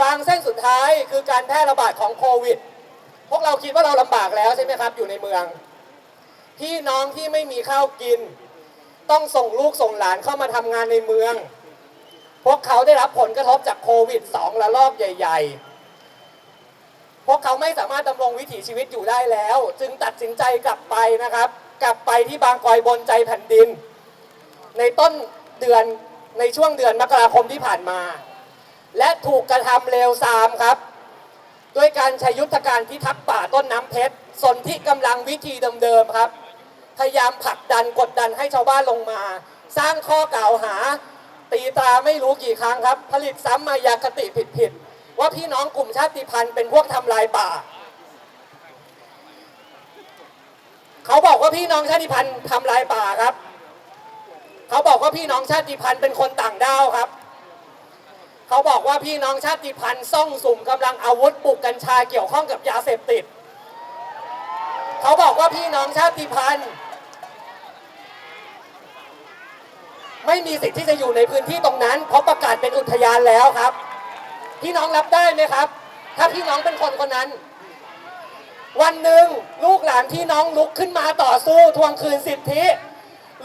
ฟางเส้นสุดท้ายคือการแพร่ระบาดของโควิด พวกเราคิดว่าเราลำบากแล้วใช่ไหมครับ อยู่ในเมือง พี่น้องที่ไม่มีข้าวกิน ต้องส่งลูกส่งหลานเข้ามาทำงานในเมือง พวกเขาได้รับผลกระทบจากโควิด2ระลอกใหญ่ ๆ พวกเขาไม่สามารถดำรงวิถีชีวิตอยู่ได้แล้ว จึงตัดสินใจกลับไปนะครับ กลับไปที่บางกอยบนใจแผ่นดิน ในต้นเดือนในช่วงเดือนมกราคมที่ผ่านมา และถูกกระทำเลวทรามครับ ด้วยการใช้ยุทธการพิทักษ์ป่าต้นน้ำเพชรสนที่กำลังวิธีเดิมๆครับ พยายามผลักดันกดดันให้ชาวบ้านลงมา สร้างข้อกล่าวหา ตีตราไม่รู้กี่ครั้งครับ ผลิตซ้ำมายาคติผิดๆว่าพี่น้องกลุ่มชาติพันธุ์เป็นพวกทำลายป่า เขาบอกว่าพี่น้องชาติพันธุ์ทำลายป่าครับ เขาบอกว่าพี่น้องชาติพันธุ์เป็นคนต่างด้าวครับ เขาบอกว่าพี่น้องชาติพันธุ์ซ่องสุมกำลังอาวุธปลูกกัญชาเกี่ยวข้องกับยาเสพติด เขาบอกว่าพี่น้องชาติพันธุ์ ไม่มีสิทธิ์ที่จะอยู่ในพื้นที่ตรงนั้น เพราะประกาศเป็นอุทยานแล้วครับ พี่น้องรับได้ไหมครับ ถ้าพี่น้องเป็นคนคนนั้น วันหนึ่งลูกหลานพี่น้องลุกขึ้นมาต่อสู้ทวงคืนสิทธิ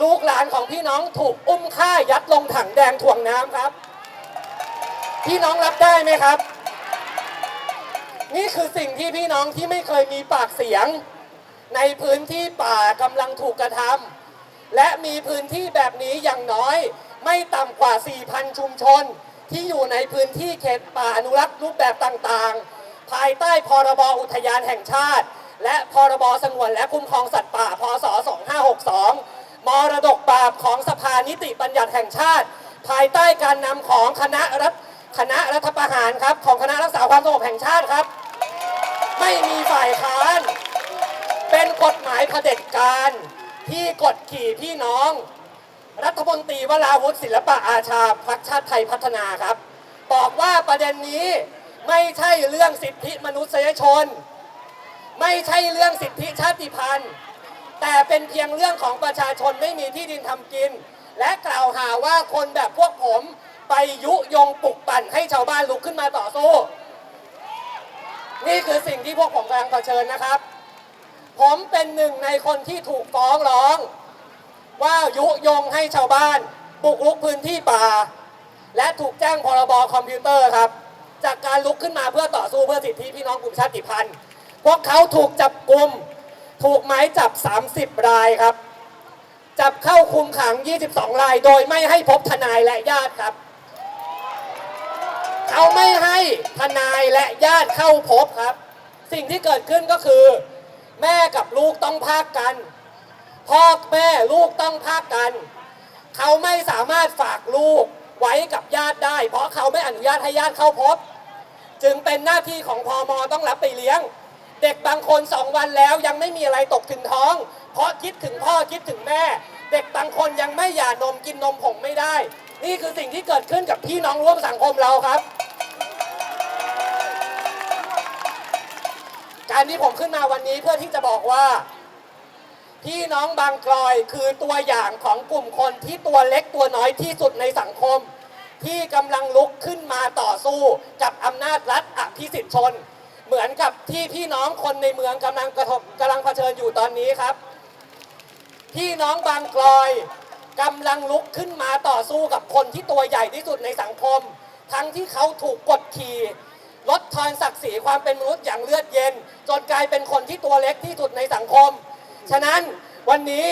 ลูกหลานของพี่น้องถูกอุ้มฆ่ายัดลงถังแดงถ่วงน้ำครับ พี่น้องรับได้ไหมครับ นี่คือสิ่งที่พี่น้องที่ไม่เคยมีปากเสียง ในพื้นที่ป่ากำลังถูกกระทำและมีพื้นที่แบบนี้อย่างน้อย ไม่ต่ำกว่า 4,000 ชุมชน ที่อยู่ในพื้นที่เขตป่าอนุรักษ์รูปแบบต่างๆ ภายใต้พรบอุทยานแห่งชาติ และพรบสงวนและคุ้มครองสัตว์ป่าพศ 2562 มรดกป่าของสภานิติบัญญัติแห่งชาติ ภายใต้การนำของคณะรัฐ คณะรัฐประหารครับ ของคณะรักษาความสงบแห่งชาติครับ ไม่มีฝ่ายค้าน เป็นกฎหมายเผด็จการที่กดขี่พี่น้อง รัฐมนตรีวราวุฒิศิลปะอาชาพรรคชาติไทยพัฒนาครับ บอกว่าประเด็นนี้ไม่ใช่เรื่องสิทธิมนุษยชน ไม่ใช่เรื่องสิทธิชาติพันธุ์ แต่เป็นเพียงเรื่องของประชาชนไม่มีที่ดินทำกิน และกล่าวหาว่าคนแบบพวกผม ไปยุยงปลุกปั่นให้ชาวบ้านลุกขึ้นมาต่อสู้ นี่คือสิ่งที่พวกผมกำลังเผชิญนะครับ ผมเป็นหนึ่งในคนที่ถูกฟ้องร้อง ว่ายุยงให้ชาวบ้านบุกรุกพื้นที่ป่า และถูกแจ้งพรบคอมพิวเตอร์ครับ จากการลุกขึ้นมาเพื่อต่อสู้เพื่อสิทธิพี่น้องกลุ่มชาติพันธุ์ พวกเขาถูกจับกลุ่มถูกหมายจับ 30 รายครับ จับเข้าคุมขัง 22 ราย โดยไม่ให้พบทนายและญาติครับ เขาไม่ให้ทนายและญาติเข้าพบครับ สิ่งที่เกิดขึ้นก็คือ แม่กับลูกต้องพากกัน พ่อแม่ลูกต้องพากกัน เขาไม่สามารถฝากลูกไว้กับญาติได้ เพราะเขาไม่อนุญาตให้ญาติเข้าพบ จึงเป็นหน้าที่ของพอมต้องรับไปเลี้ยง เด็กบางคนสองวันแล้วยังไม่มีอะไรตกถึงท้อง เพราะคิดถึงพ่อคิดถึงแม่ เด็กบางคนยังไม่หย่านมกินนมผงไม่ได้ นี่คือสิ่งที่เกิดขึ้นกับพี่น้องร่วมสังคมเราครับ การที่ผมขึ้นมาวันนี้เพื่อที่จะบอกว่า พี่น้องบางกลอยคือตัวอย่างของกลุ่มคนที่ตัวเล็กตัวน้อยที่สุดในสังคม ที่กำลังลุกขึ้นมาต่อสู้กับอำนาจรัฐอภิสิทธิชน เหมือนกับที่พี่น้องคนในเมืองกำลังกระทบกำลังเผชิญอยู่ตอนนี้ครับ พี่น้องบางกลอยกำลังลุกขึ้นมาต่อสู้กับคนที่ตัวใหญ่ที่สุดในสังคม ทั้งที่เขาถูกกดขี่ ลดทอนศักดิ์ศรีความเป็นมนุษย์อย่างเลือดเย็น จนกลายเป็นคนที่ตัวเล็กที่สุดในสังคม ฉะนั้นวันนี้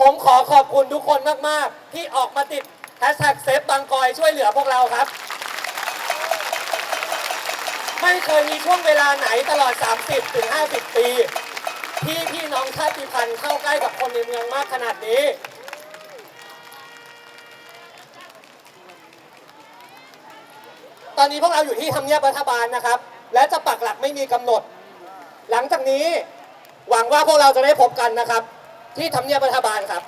ผมขอขอบคุณทุกคนมาก ๆ ที่ออกมาติดแฮชแท็กเซฟบางกอยช่วยเหลือพวกเราครับ ไม่เคยมีช่วงเวลาไหนตลอด 30ถึง50 ปี ที่พี่น้องชาติพันธุ์เข้าใกล้กับคนในเมืองมากขนาดนี้ ตอนนี้พวกเราอยู่ที่ทำเนียบรัฐบาลนะครับ และจะปักหลักไม่มีกำหนด หลังจากนี้หวังว่าพวกเราจะได้พบกันนะครับ ที่ทำเนียบรัฐบาลครับ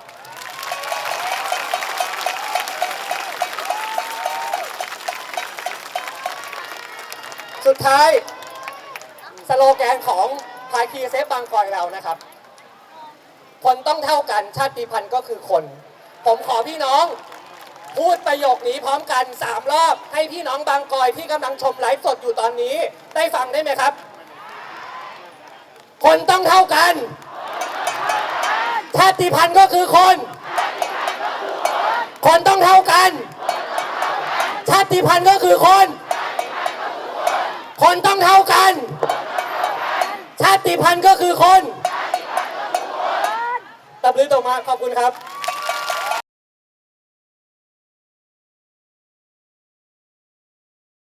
สุดท้าย สโลแกนของภาคีเซฟบางกอยเรานะครับ คนต้องเท่ากันชาติพันธุ์ก็คือคน ผมขอพี่น้อง พูดประโยคนี้พร้อมกัน 3 รอบ ให้พี่น้องบางกอยที่กำลังชมไลฟ์สดอยู่ตอนนี้ ได้ฟังได้ไหมครับ คนต้องเท่ากันชาติพันธุ์ก็คือคน คนต้องเท่ากัน ชาติพันธุ์ก็คือคน คนต้องเท่ากัน ชาติพันธุ์ก็คือคน ตับมือตบมาขอบคุณครับ